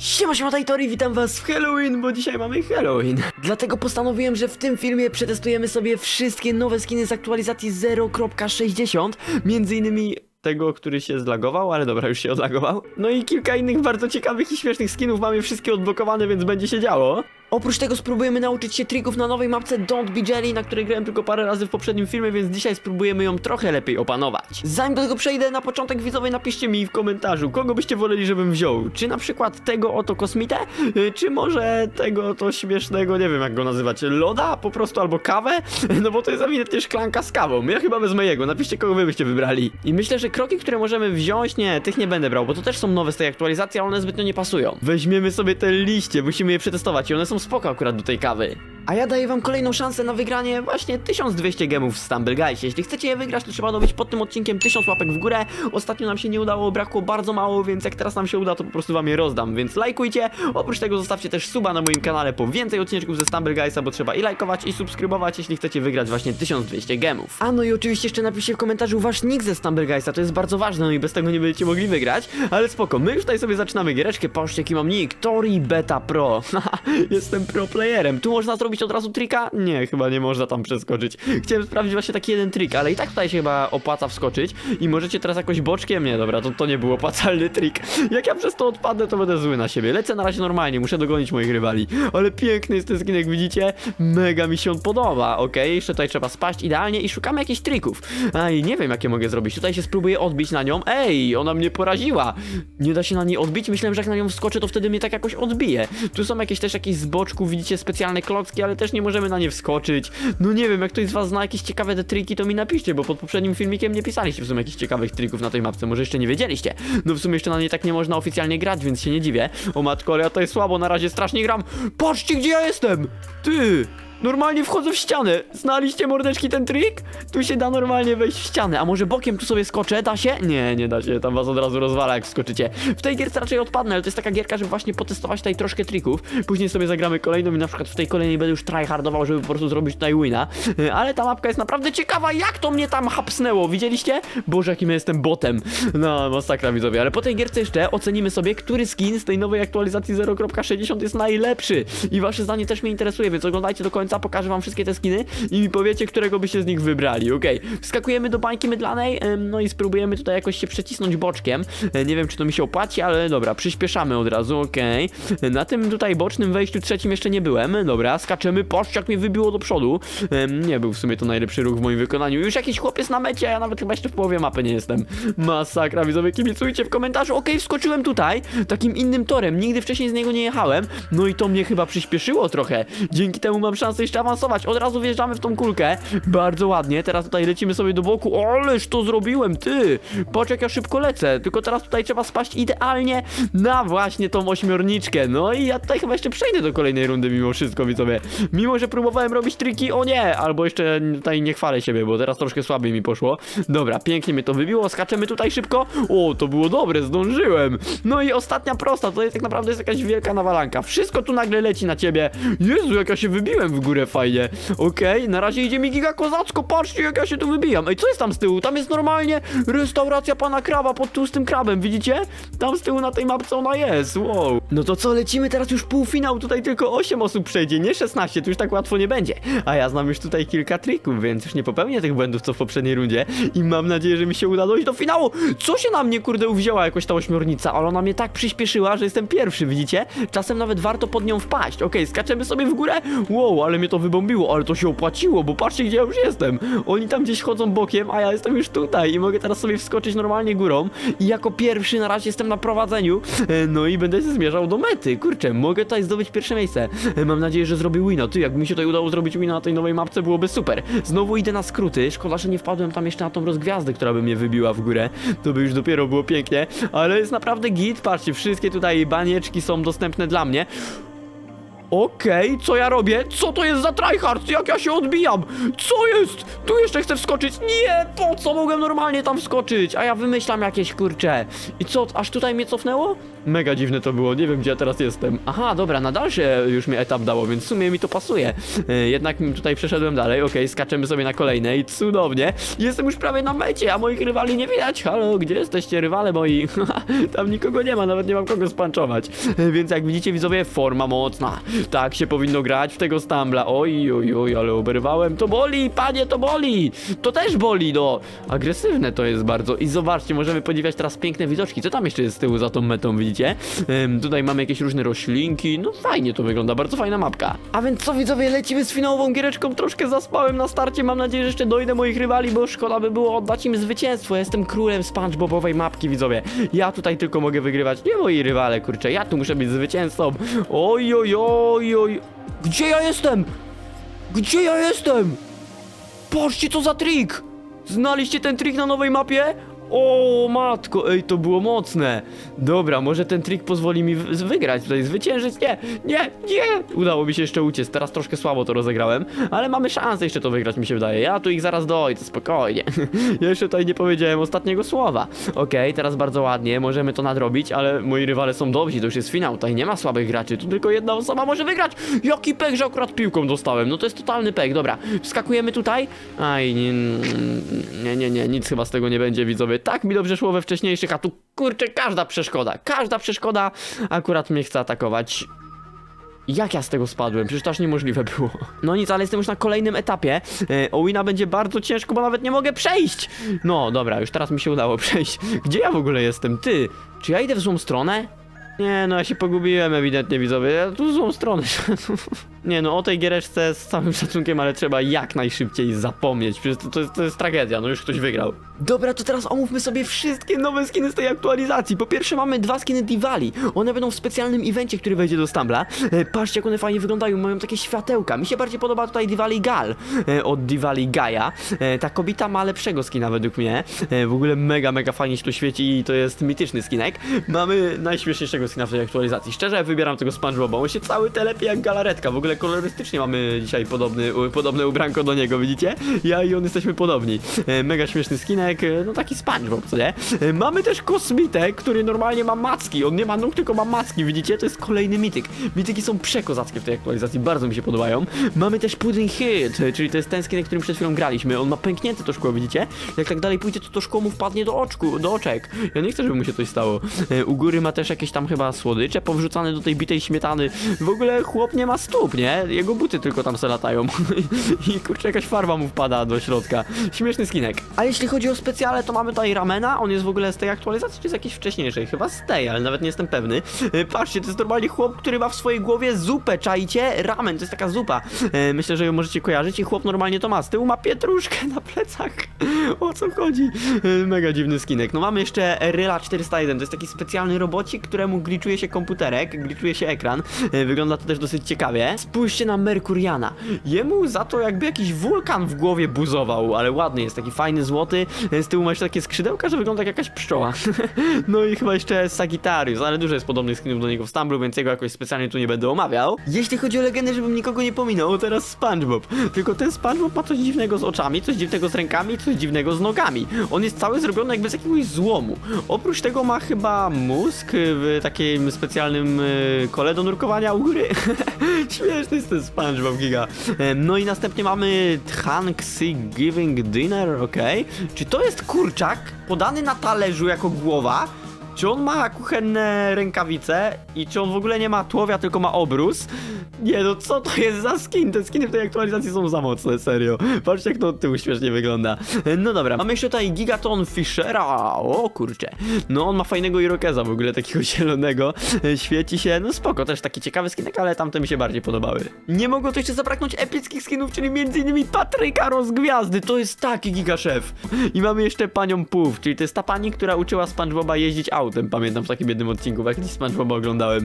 Siema, siema, Tajtori, witam was w Halloween, bo dzisiaj mamy Halloween. Dlatego postanowiłem, że w tym filmie przetestujemy sobie wszystkie nowe skiny z aktualizacji 0.60, między innymi tego, który się zlagował, ale dobra, już się odlagował. No i kilka innych bardzo ciekawych i śmiesznych skinów, mamy wszystkie odblokowane, więc będzie się działo. Oprócz tego spróbujemy nauczyć się trików na nowej mapce Don't Be Jelly, na której grałem tylko parę razy w poprzednim filmie, więc dzisiaj spróbujemy ją trochę lepiej opanować. Zanim do tego przejdę, na początek widzowie napiszcie mi w komentarzu, kogo byście woleli, żebym wziął. Czy na przykład tego oto kosmitę, y, czy może tego oto śmiesznego, nie wiem jak go nazywać, loda po prostu, albo kawę? No bo to jest ewidentnie szklanka z kawą. Ja chyba wezmę jego, napiszcie kogo wy byście wybrali. I myślę, że kroki, które możemy wziąć, nie, tych nie będę brał, bo to też są nowe z tej aktualizacji, ale one zbytnio nie pasują. Weźmiemy sobie te liście, musimy je przetestować i one są spoko akurat do tej kawy. A ja daję wam kolejną szansę na wygranie właśnie 1200 gemów w Stumble Guys. Jeśli chcecie je wygrać, to trzeba dobyć pod tym odcinkiem 1000 łapek w górę. Ostatnio nam się nie udało, brakło bardzo mało, więc jak teraz nam się uda, to po prostu wam je rozdam. Więc lajkujcie. Oprócz tego zostawcie też suba na moim kanale po więcej odcinków ze Stumble Guysa, bo trzeba i lajkować i subskrybować, jeśli chcecie wygrać właśnie 1200 gemów. A no i oczywiście jeszcze napiszcie w komentarzu wasz nick ze Stumble Guysa, to jest bardzo ważne, no i bez tego nie będziecie mogli wygrać. Ale spoko, my już tutaj sobie zaczynamy giereczkę. Patrzcie jaki mam nick, Tori Beta Pro. Jestem pro playerem. Tu można zrobić od razu trika? Nie, chyba nie można tam przeskoczyć. Chciałem sprawdzić właśnie taki jeden trik, ale i tak tutaj się chyba opłaca wskoczyć i możecie teraz jakoś boczkiem. Nie, dobra, to, to nie był opłacalny trik. Jak ja przez to odpadnę, to będę zły na siebie. Lecę na razie normalnie, muszę dogonić moich rywali. Ale piękny jest ten skin, jak widzicie. Mega mi się on podoba, okej? Jeszcze tutaj trzeba spaść idealnie i szukamy jakichś trików. A i nie wiem, jakie mogę zrobić. Tutaj się spróbuję odbić na nią. Ej, ona mnie poraziła. Nie da się na niej odbić? Myślałem, że jak na nią wskoczę, to wtedy mnie tak jakoś odbije. Tu są jakieś też jakieś z boczku, widzicie, specjalne klocki, ale też nie możemy na nie wskoczyć. No nie wiem, jak ktoś z was zna jakieś ciekawe te triki, to mi napiszcie, bo pod poprzednim filmikiem nie pisaliście w sumie jakichś ciekawych trików na tej mapce, może jeszcze nie wiedzieliście. No w sumie jeszcze na niej tak nie można oficjalnie grać, więc się nie dziwię. O matko, ale ja to jest słabo, na razie strasznie gram. Patrzcie, gdzie ja jestem! Ty! Normalnie wchodzę w ścianę. Znaliście mordeczki ten trik? Tu się da normalnie wejść w ścianę. A może bokiem tu sobie skoczę? Da się? Nie, nie da się. Tam was od razu rozwala, jak skoczycie. W tej gierce raczej odpadnę, ale to jest taka gierka, żeby właśnie potestować tutaj troszkę trików. Później sobie zagramy kolejną i na przykład w tej kolejnej będę już tryhardował, żeby po prostu zrobić tutaj wina. E, Ale ta mapka jest naprawdę ciekawa. Jak to mnie tam hapsnęło? Widzieliście? Boże, jakim ja jestem botem. No, masakra widzowie. Ale po tej gierce jeszcze ocenimy sobie, który skin z tej nowej aktualizacji 0.60 jest najlepszy. I wasze zdanie też mnie interesuje, więc oglądajcie do końca, pokażę wam wszystkie te skiny i mi powiecie, którego byście z nich wybrali, okej. Wskakujemy do bańki mydlanej, no i spróbujemy tutaj jakoś się przecisnąć boczkiem. E, Nie wiem, czy to mi się opłaci, ale dobra, przyspieszamy od razu, okej. Na tym tutaj bocznym wejściu trzecim jeszcze nie byłem, dobra, skaczemy, patrzcie jak mnie wybiło do przodu. Nie był w sumie to najlepszy ruch w moim wykonaniu. Już jakiś chłopiec na mecie, a ja nawet chyba jeszcze w połowie mapy nie jestem. Masakra, widzowie, kibicujcie w komentarzu. Okej, wskoczyłem tutaj, takim innym torem, nigdy wcześniej z niego nie jechałem, no i to mnie chyba przyspieszyło trochę. Dzięki temu mam szansę jeszcze awansować. Od razu wjeżdżamy w tą kulkę. Bardzo ładnie. Teraz tutaj lecimy sobie do boku. Ależ to zrobiłem, ty! Patrz jak ja szybko lecę. Tylko teraz tutaj trzeba spaść idealnie na właśnie tą ośmiorniczkę. No i ja tutaj chyba jeszcze przejdę do kolejnej rundy mimo wszystko, widzowie. Mimo, że próbowałem robić triki, o nie! Albo jeszcze tutaj nie chwalę siebie, bo teraz troszkę słabiej mi poszło. Dobra, pięknie mnie to wybiło. Skaczemy tutaj szybko. O, to było dobre, zdążyłem. No i ostatnia prosta, to jest tak naprawdę jest jakaś wielka nawalanka. Wszystko tu nagle leci na ciebie. Jezu, jak ja się wybiłem w górę fajnie. Okej, na razie idzie mi giga kozacko, patrzcie jak ja się tu wybijam. Ej, co jest tam z tyłu? Tam jest normalnie restauracja pana kraba pod tłustym krabem, widzicie? Tam z tyłu na tej mapce ona jest, wow. No to co, lecimy teraz już półfinał, tutaj tylko 8 osób przejdzie, nie 16, tu już tak łatwo nie będzie. A ja znam już tutaj kilka trików, więc już nie popełnię tych błędów co w poprzedniej rundzie i mam nadzieję, że mi się uda dojść do finału. Co się na mnie kurde uwzięła jakoś ta ośmiornica, ale ona mnie tak przyspieszyła, że jestem pierwszy, widzicie? Czasem nawet warto pod nią wpaść. Okej, skaczemy sobie w górę. Wow, ale mnie to wybombiło, ale to się opłaciło, bo patrzcie gdzie ja już jestem. Oni tam gdzieś chodzą bokiem, a ja jestem już tutaj i mogę teraz sobie wskoczyć normalnie górą i jako pierwszy na razie jestem na prowadzeniu. E, No i będę się zmierzał do mety. Kurczę, mogę tutaj zdobyć pierwsze miejsce. E, Mam nadzieję, że zrobię wina. Ty, jakby mi się tutaj udało zrobić wina na tej nowej mapce, byłoby super. Znowu idę na skróty. Szkoda, że nie wpadłem tam jeszcze na tą rozgwiazdę, która by mnie wybiła w górę. To by już dopiero było pięknie, ale jest naprawdę git. Patrzcie, wszystkie tutaj banieczki są dostępne dla mnie. Okej, co ja robię? Co to jest za tryhard? Jak ja się odbijam? Co jest? Tu jeszcze chcę wskoczyć. Nie, po co mogłem normalnie tam wskoczyć? A ja wymyślam jakieś kurcze. I co, aż tutaj mnie cofnęło? Mega dziwne to było, nie wiem gdzie ja teraz jestem. Aha, dobra, na dalszy już mnie etap dało, więc w sumie mi to pasuje. E, Jednak tutaj przeszedłem dalej, okej, skaczemy sobie na kolejnej, cudownie. Jestem już prawie na mecie, a moich rywali nie widać. Halo, gdzie jesteście rywale moi? Tam nikogo nie ma, nawet nie mam kogo spanczować. E, Więc jak widzicie widzowie, forma mocna. Tak się powinno grać w tego stambla. Oj, oj, oj, ale oberwałem. To boli, panie, to boli. To też boli, no. Agresywne to jest bardzo. I zobaczcie, możemy podziwiać teraz piękne widoczki. Co tam jeszcze jest z tyłu za tą metą, widzicie? Ym, tutaj mamy jakieś różne roślinki. No fajnie to wygląda, bardzo fajna mapka. A więc co widzowie, lecimy z finałową giereczką. Troszkę zaspałem na starcie. Mam nadzieję, że jeszcze dojdę moich rywali, bo szkoda by było oddać im zwycięstwo. Jestem królem SpongeBobowej mapki, widzowie. Ja tutaj tylko mogę wygrywać. Nie moi rywale, kurczę. Ja tu muszę być zwycięzcą. Oj, oj, oj, oj. Gdzie ja jestem? Gdzie ja jestem? Patrzcie, co za trik! Znaliście ten trik na nowej mapie? O matko, ej, to było mocne. Dobra, może ten trik pozwoli mi wygrać, tutaj zwyciężyć. Nie, nie, nie! Udało mi się jeszcze uciec, teraz troszkę słabo to rozegrałem, ale mamy szansę jeszcze to wygrać, mi się wydaje. Ja tu ich zaraz dojdę, spokojnie. jeszcze tutaj nie powiedziałem ostatniego słowa. Okej, teraz bardzo ładnie, możemy to nadrobić, ale moi rywale są dobrzy, to już jest finał, tutaj nie ma słabych graczy, tu tylko jedna osoba może wygrać. Jaki pech, że akurat piłką dostałem, no to jest totalny pech, dobra. Wskakujemy tutaj. Aj, nie, nie, nie, nie, nic chyba z tego nie będzie, widzowie. Tak mi dobrze szło we wcześniejszych, a tu kurczę, każda przeszkoda, każda przeszkoda akurat mnie chce atakować. Jak ja z tego spadłem? Przecież to aż niemożliwe było. No nic, ale jestem już na kolejnym etapie. E, o Wina będzie bardzo ciężko, bo nawet nie mogę przejść. No, dobra, już teraz mi się udało przejść. Gdzie ja w ogóle jestem? Ty, czy ja idę w złą stronę? Nie, no ja się pogubiłem ewidentnie, widzowie. Ja tu w złą stronę. nie no, o tej giereczce z całym szacunkiem, ale trzeba jak najszybciej zapomnieć. Przecież to, to, jest, to jest tragedia, no już ktoś wygrał. Dobra, to teraz omówmy sobie wszystkie nowe skiny z tej aktualizacji. Po pierwsze mamy dwa skiny Diwali. One będą w specjalnym evencie, który wejdzie do Stambla. E, patrzcie, jak one fajnie wyglądają, mają takie światełka. Mi się bardziej podoba tutaj Diwali Gal e, od Diwali Gaia. E, ta kobieta ma lepszego skina według mnie. E, w ogóle mega, mega fajnie się to świeci i to jest mityczny skinek. Mamy najśmieszniejszego skina w tej aktualizacji. Szczerze wybieram tego SpongeBoba. On się cały telepie jak galaretka. W ogóle kolorystycznie mamy dzisiaj podobny, podobne ubranko do niego, widzicie? Ja i on jesteśmy podobni. E, mega śmieszny skinek, e, no taki SpongeBob, co nie? E, mamy też kosmitę, który normalnie ma macki. On nie ma nóg, tylko ma macki, widzicie? To jest kolejny mityk. Mityki są przekozackie w tej aktualizacji, bardzo mi się podobają. Mamy też Pudding Hit, czyli to jest ten skinek, którym przed chwilą graliśmy. On ma pęknięte to szkło, widzicie? Jak tak dalej pójdzie, to to szkło mu wpadnie do oczku, do oczek. Ja nie chcę, żeby mu się coś stało. U góry ma też jakieś tam chyba słodycze powrzucane do tej bitej śmietany. W ogóle chłop nie ma stóp, nie? Jego buty tylko tam se latają. I kurczę, jakaś farba mu wpada do środka. Śmieszny skinek. A jeśli chodzi o specjale, to mamy tutaj ramena. On jest w ogóle z tej aktualizacji, czy z jakiejś wcześniejszej? Chyba z tej, ale nawet nie jestem pewny. E, Patrzcie, to jest normalnie chłop, który ma w swojej głowie zupę, czajcie? Ramen, to jest taka zupa. E, Myślę, że ją możecie kojarzyć i chłop normalnie to ma. Z tyłu ma pietruszkę na plecach. O co chodzi? E, Mega dziwny skinek. No mamy jeszcze Ryla 401, to jest taki specjalny robocik, któremu gliczuje się komputerek, gliczuje się ekran. Wygląda to też dosyć ciekawie. Spójrzcie na Merkuriana. Jemu za to jakby jakiś wulkan w głowie buzował, ale ładny jest, taki fajny, złoty. Z tyłu ma jeszcze takie skrzydełka, że wygląda jak jakaś pszczoła. no i chyba jeszcze Sagittarius, ale dużo jest podobnych skinów do niego w Stumblu, więc jego jakoś specjalnie tu nie będę omawiał. Jeśli chodzi o legendę, żebym nikogo nie pominął, teraz SpongeBob. Tylko ten SpongeBob ma coś dziwnego z oczami, coś dziwnego z rękami, coś dziwnego z nogami. On jest cały zrobiony jakby z jakiegoś złomu. Oprócz tego ma chyba mózg w takim specjalnym y, kole do nurkowania u góry. Śmieszny jest ten SpongeBob giga. No i następnie mamy Thanksgiving Dinner, okej. Czy to jest kurczak podany na talerzu jako głowa? Czy on ma kuchenne rękawice i czy on w ogóle nie ma tułowia, tylko ma obrus? Nie no, co to jest za skin? Te skiny w tej aktualizacji są za mocne, serio. Patrzcie jak to od tyłu śmiesznie wygląda. No dobra, mamy jeszcze tutaj Gigaton Fishera, o kurcze. No on ma fajnego irokeza w ogóle, takiego zielonego. Świeci się, no spoko, też taki ciekawy skinek, ale tamte mi się bardziej podobały. Nie mogło to jeszcze zabraknąć epickich skinów, czyli m.in. Patryka Rozgwiazdy, to jest taki gigaszef. I mamy jeszcze panią Puf, czyli to jest ta pani, która uczyła SpongeBoba jeździć autem, pamiętam w takim jednym odcinku, jak kiedyś SpongeBoba oglądałem.